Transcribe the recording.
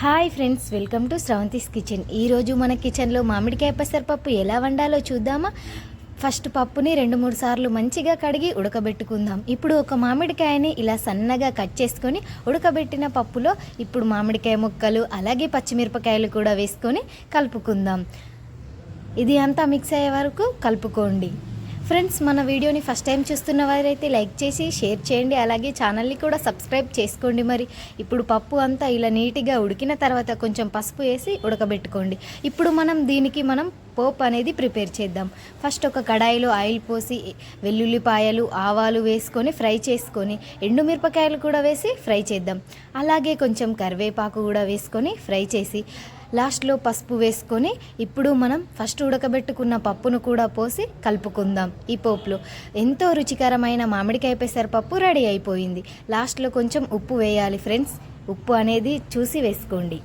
Hi friends welcome to Sravanthi's kitchen. ఈరోజు మన కిచెన్లో మామిడికాయ పెసరపప్పు ఎలా వండాలో చూద్దామా? ఫస్ట్ పప్పుని రెండు మూడు సార్లు మంచిగా కడిగి ఉడకబెట్టుకుందాం. ఇప్పుడు ఒక మామిడికాయని ఇలా సన్నగా కట్ చేసుకొని ఉడకబెట్టిన పప్పులో ఇప్పుడు మామిడికాయ ముక్కలు అలాగే పచ్చిమిరపకాయలు కూడా వేసుకొని కలుపుకుందాం. ఇది అంతా మిక్స్ అయ్యే వరకు కలుపుకోండి. ఫ్రెండ్స్ మన వీడియోని ఫస్ట్ టైం చూస్తున్న వారైతే లైక్ చేసి షేర్ చేయండి. అలాగే ఛానల్ని కూడా సబ్స్క్రైబ్ చేసుకోండి మరి. ఇప్పుడు పప్పు అంతా ఇలా నీట్గా ఉడికిన తర్వాత కొంచెం పసుపు వేసి ఉడకబెట్టుకోండి. ఇప్పుడు మనం దీనికి మనం పోప్ అనేది ప్రిపేర్ చేద్దాం. ఫస్ట్ ఒక కడాయిలో ఆయిల్ పోసి వెల్లుల్లిపాయలు ఆవాలు వేసుకొని ఫ్రై చేసుకొని ఎండుమిరపకాయలు కూడా వేసి ఫ్రై చేద్దాం. అలాగే కొంచెం కరివేపాకు కూడా వేసుకొని ఫ్రై చేసి లాస్ట్లో పసుపు వేసుకొని ఇప్పుడు మనం ఫస్ట్ ఉడకబెట్టుకున్న పప్పును కూడా పోసి కలుపుకుందాం. ఈ పోపులో ఎంతో రుచికరమైన మామిడికాయ పెసరపప్పు రెడీ అయిపోయింది. లాస్ట్లో కొంచెం ఉప్పు వేయాలి ఫ్రెండ్స్. ఉప్పు అనేది చూసి వేసుకోండి.